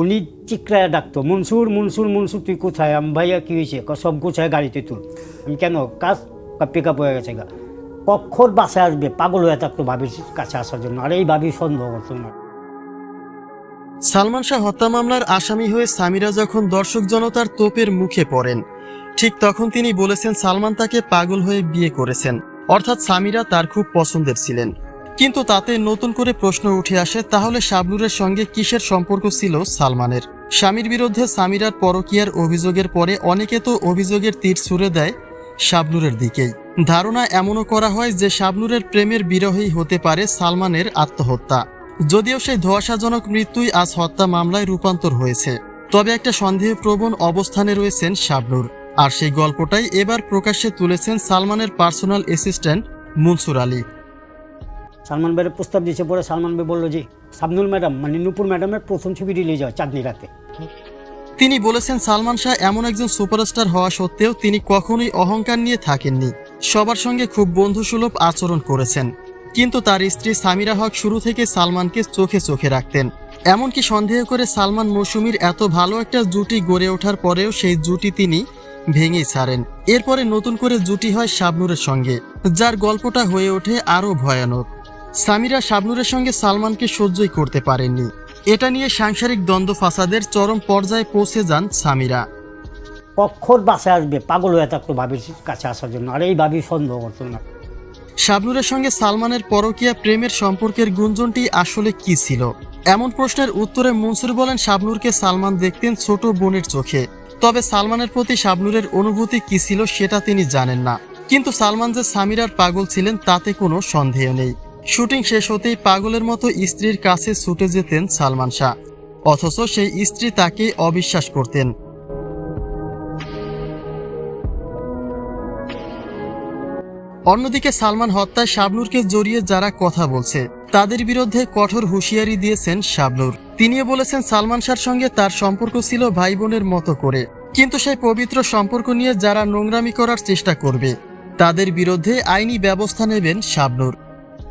উনি চিকরায় ডাকতো, মনসুর মনসুর মনসুর, তুই কোথায়? আমি ভাইয়া কী হয়েছে? সব কোথায় গাড়িতে তুল। আমি, কেন? কাজ পিক আপ হয়ে গেছে গা। কখন বাসায় আসবে, পাগল হয়ে থাকতো ভাবির কাছে আসার জন্য। আর এই ভাবি সন্দেহ করতো না সালমান শাহ হত্যা মামলার আসামি হয়ে সামিরা যখন দর্শক জনতার তোপের মুখে পড়েন, ঠিক তখন তিনি বলেছেন, সালমান তাকে পাগল হয়ে বিয়ে করেছেন। অর্থাৎ সামিরা তার খুব পছন্দের ছিলেন। কিন্তু তাতে নতুন করে প্রশ্ন উঠে আসে, তাহলে শাবনুরের সঙ্গে কিসের সম্পর্ক ছিল সালমানের? স্বামীর বিরুদ্ধে সামিরার পরকীয়ার অভিযোগের পরে অনেকে তো অভিযোগের তীর ছুড়ে দেয় শাবনুরের দিকেই। ধারণা এমনও করা হয় যে শাবনুরের প্রেমের বিরহেই হতে পারে সালমানের আত্মহত্যা। যদিও সেই ধোয়াশাজনক মৃত্যুই আজ হত্যা মামলায় রূপান্তর হয়েছে। তবে একটা সন্দেহপ্রবণ অবস্থানে রয়েছেন শাবনুর। আর সেই গল্পটাই এবার প্রকাশ্যে তুলেছেন সালমানের পার্সোনাল অ্যাসিস্ট্যান্ট মনসুর আলী। সালমান ভাইয়ের প্রস্তাব দিয়েছে পরে সালমান ভাই বলল যে, সাবনুল ম্যাডাম মানে নূপুর ম্যাডামের প্রথম ছবি রিলিজ হয় চাঁদনি রাতে। তিনি বলেছেন সালমান শাহ এমন একজন সুপারস্টার হওয়া সত্ত্বেও তিনি কখনোই অহংকার নিয়ে থাকেননি। সবার সঙ্গে খুব বন্ধুসুলভ আচরণ করেছেন। কিন্তু তার স্ত্রী সামিরা হক শুরু থেকে সালমানকে চোখে চোখে রাখতেন। এমনকি সন্দেহ করে সালমান মৌসুমীর এত ভালো একটা জুটি গড়ে ওঠার পরেও সেই জুটি তিনি ভেঙেই ছাড়েন। এরপরে নতুন করে জুটি হয় শাবনুরের সঙ্গে, যার গল্পটা হয়ে ওঠে আরও ভয়ানক। সামিরা শাবনুরের সঙ্গে সালমানকে সহ্যই করতে পারেননি। এটা নিয়ে সাংসারিক দ্বন্দ্ব ফাসাদের চরম পর্যায়ে পৌঁছে যান সামিরা। কখন বাসে আসবে পাগল হয়ে থাকতো ভাবির কাছে আসার জন্য। আর এই ভাবি সন্দেহ করতো না। শাবনুরের সঙ্গে সালমানের পরকীয়া প্রেমের সম্পর্কের গুঞ্জনটি আসলে কি ছিল? এমন প্রশ্নের উত্তরে মনসুর বলেন শাবনুরকে সালমান দেখতেন ছোট বোনের চোখে। তবে সালমানের প্রতি শাবনুরের অনুভূতি কি ছিল সেটা তিনি জানেন না। কিন্তু সালমান যে সামিরার পাগল ছিলেন তাতে কোনো সন্দেহ নেই। শুটিং শেষ হতেই পাগলের মতো স্ত্রীর কাছে ছুটে যেতেন সালমান শাহ। অথচ সেই স্ত্রী তাকে অবিশ্বাস করতেন। অন্যদিকে সালমান হত্যায় শাবনুরকে জড়িয়ে যারা কথা বলছে, তাদের বিরুদ্ধে কঠোর হুঁশিয়ারি দিয়েছেন শাবনুর। তিনিও বলেছেন, সালমান শাহর সঙ্গে তার সম্পর্ক ছিল ভাই বোনের মতো করে। কিন্তু সেই পবিত্র সম্পর্ক নিয়ে যারা নোংরামি করার চেষ্টা করবে, তাদের বিরুদ্ধে আইনি ব্যবস্থা নেবেন শাবনুর।